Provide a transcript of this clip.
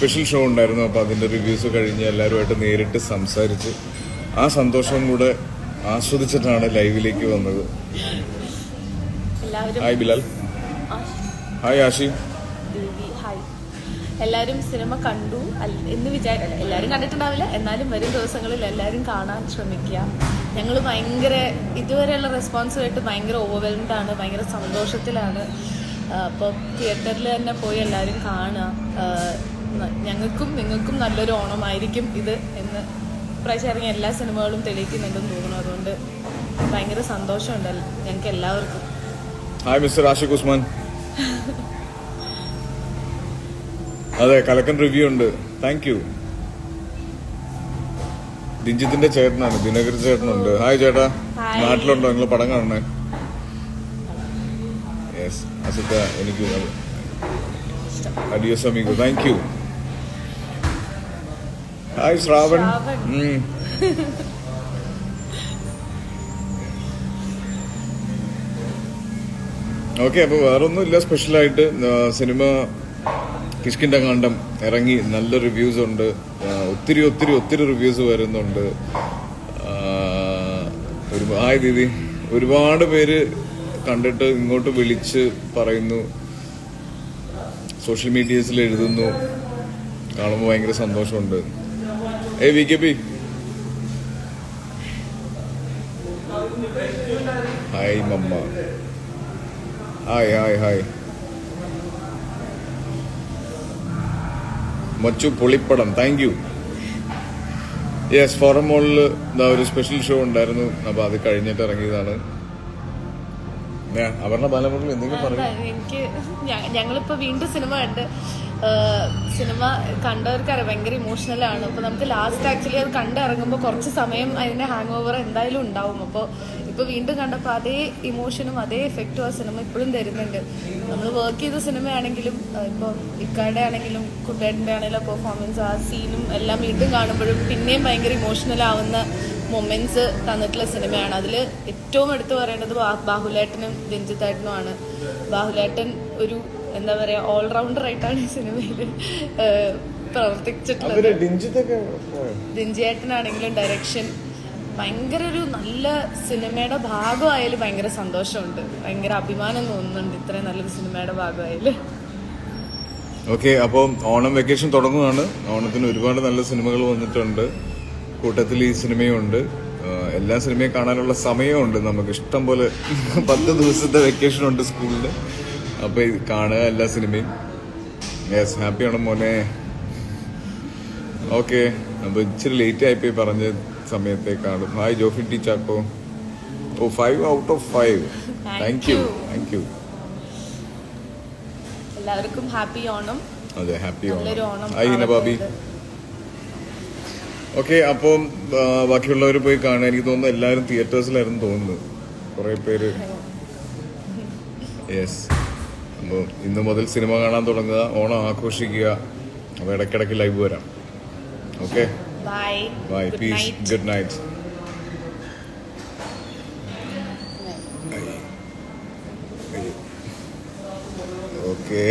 Special show ഉണ്ടായിരുന്നു. അപ്പോൾ അതിന്റെ റിവ്യൂസ് കഴിഞ്ഞ് എല്ലാവരുമായിട്ട് നേരിട്ട് സംസാരിച്ച് ആ സന്തോഷം കൂടെ ആസ്വദിച്ചിട്ടാണ് ലൈവിലേക്ക് വന്നത്. ഹായ് ബിലാൽ ഹായ് ആഷി എല്ലാവരും സിനിമ കണ്ടു. അല്ല- എന്ന് വിചാരില്ല എല്ലാവരും കണ്ടിട്ടുണ്ടാവില്ല. എന്നാലും വരും ദിവസങ്ങളിൽ എല്ലാവരും കാണാൻ ശ്രമിക്കുക. ഞങ്ങൾ ഭയങ്കര ഇതുവരെയുള്ള റെസ്പോൺസ് കേട്ട് ഭയങ്കര ഓവർവെൽഡ് ആണ് ഭയങ്കര സന്തോഷത്തിലാണ്. അപ്പോൾ തിയേറ്ററിൽ തന്നെ പോയി എല്ലാവരും കാണുക. ഞങ്ങൾക്കും നിങ്ങൾക്കും നല്ലൊരു ഓണമായിരിക്കും ഇത് എന്ന് പ്രാവശ്യം ഇറങ്ങിയ എല്ലാ സിനിമകളും തെളിയിക്കുന്നുണ്ടെന്ന് തോന്നുന്നു. അതുകൊണ്ട് ഭയങ്കര സന്തോഷമുണ്ട് ഞങ്ങൾക്ക് എല്ലാവർക്കും. Hi mister Ashiq Usman. അതെ കലക്കൻ റിവ്യൂ ഉണ്ട്. താങ്ക് യു ദിഞ്ചിത്തിന്റെ ചേട്ടനാണ് ദിനകരി ചേട്ടനുണ്ട്. ഹായ് ചേട്ടാ. നാട്ടിലുണ്ടോ? നിങ്ങൾ പടം കാണണേ? യെസ് എനിക്ക് adios amigo thank you hi Shravan. Okay അപ്പൊ വേറൊന്നും ഇല്ല സ്പെഷ്യലായിട്ട് സിനിമ കിഷ്കിന്റെ കാണ്ടം ഇറങ്ങി. നല്ല റിവ്യൂസ് ഉണ്ട്. ഒത്തിരി ഒത്തിരി ഒത്തിരി റിവ്യൂസ് വരുന്നുണ്ട്. ഒരു ഹായ് ദീദി. ഒരുപാട് പേര് കണ്ടിട്ട് ഇങ്ങോട്ട് വിളിച്ച് പറയുന്നു. സോഷ്യൽ മീഡിയസിൽ എഴുതുന്നു. കാണുമ്പോൾ ഭയങ്കര സന്തോഷമുണ്ട്. A V K P hi mamma hi hi hi മച്ചു പൊളിപ്പടം താങ്ക് യു യെസ് ഫോറം മോളിൽ ഒരു സ്പെഷ്യൽ ഷോ ഉണ്ടായിരുന്നു. അപ്പൊ അത് കഴിഞ്ഞിട്ട് ഇറങ്ങിയതാണ്. അപർണ ബാലമുരളി എന്തെങ്കിലും അല്ല, എനിക്ക് ഞങ്ങളിപ്പോ വീണ്ടും സിനിമ കണ്ട് സിനിമ കണ്ടവർക്കറിയാം ഭയങ്കര ഇമോഷണൽ ആണ്. അപ്പൊ നമുക്ക് ലാസ്റ്റ് ആക്ച്വലി അത് കണ്ടിറങ്ങുമ്പോൾ കുറച്ച് സമയം അതിന്റെ ഹാങ് ഓവർ എന്തായാലും ഉണ്ടാവും. അപ്പോൾ ഇപ്പൊ വീണ്ടും കണ്ടപ്പോൾ അതേ ഇമോഷനും അതേ എഫക്റ്റും ആ സിനിമ ഇപ്പോഴും തരുന്നുണ്ട്. നമ്മൾ വർക്ക് ചെയ്ത സിനിമയാണെങ്കിലും ഇപ്പോൾ ഇക്കാരുടെ ആണെങ്കിലും കുട്ടേട്ടന്റെ ആണെങ്കിലും പെർഫോമൻസ് ആ സീനും എല്ലാം വീണ്ടും കാണുമ്പോഴും പിന്നെയും ഭയങ്കര ഇമോഷണൽ ആവുന്ന മൊമെന്റ്സ് തന്നിട്ടുള്ള സിനിമയാണ് അതിൽ ഏറ്റവും എടുത്തു പറയേണ്ടത് ബാഹുലേട്ടനും രഞ്ജിത്തേട്ടനുമാണ് ബാഹുലേട്ടൻ ഒരു എന്താ പറയാ ഓൾറൗണ്ടർ ആയിട്ടാണ് ഈ സിനിമയിൽ പ്രവർത്തിച്ചിട്ടുള്ളത്. ദിഞ്ചിയേട്ടനാണെങ്കിലും? രഞ്ജിയേട്ടനാണെങ്കിലും ഡയറക്ഷൻ ഭയങ്കര ഒരു നല്ല സിനിമയുടെ ഭാഗമായാലും ഭയങ്കര സന്തോഷമുണ്ട്. ഭയങ്കര അഭിമാനം തോന്നുന്നുണ്ട് ഇത്രയും നല്ലൊരു സിനിമയുടെ ഭാഗമായാലും. ഓക്കെ അപ്പോൾ ഓണം വെക്കേഷൻ തുടങ്ങുകയാണ്. ഓണത്തിന് ഒരുപാട് നല്ല സിനിമകൾ വന്നിട്ടുണ്ട്. കൂട്ടത്തിൽ ഈ സിനിമയുണ്ട്. എല്ലാ സിനിമയും കാണാനുള്ള സമയമുണ്ട്. നമുക്ക് ഇഷ്ടം പോലെ പത്ത് ദിവസത്തെ വെക്കേഷൻ ഉണ്ട് സ്കൂളിൽ അപ്പോൾ ഇത് കാണുക എല്ലാ സിനിമയും. യെസ് ഹാപ്പിയാണ് മോനെ. ഓക്കെ അപ്പോൾ ഇച്ചിരി ലേറ്റ് ആയിപ്പോയി പറഞ്ഞ സമയത്തേക്കാണ് കാണും hi Jofi T Chacko. Oh five out of five thank you. Thank you എല്ലാവർക്കും ഹാപ്പി ഓണം. അതെ happy Onam. Hi Hina Babi. Okay അപ്പം ബാക്കിയുള്ളവർ പോയി കാണാൻ എനിക്ക് തോന്നുന്നു എല്ലാവരും തിയേറ്റേഴ്സിലായിരുന്നു തോന്നുന്നു കുറെ പേര്. യെസ് അപ്പോൾ ഇന്ന് മുതൽ സിനിമ കാണാൻ തുടങ്ങുക ഓണം ആഘോഷിക്കുക. അപ്പോൾ ഇടയ്ക്കിടയ്ക്ക് ലൈവ് വരാം. Okay bye peace good night okay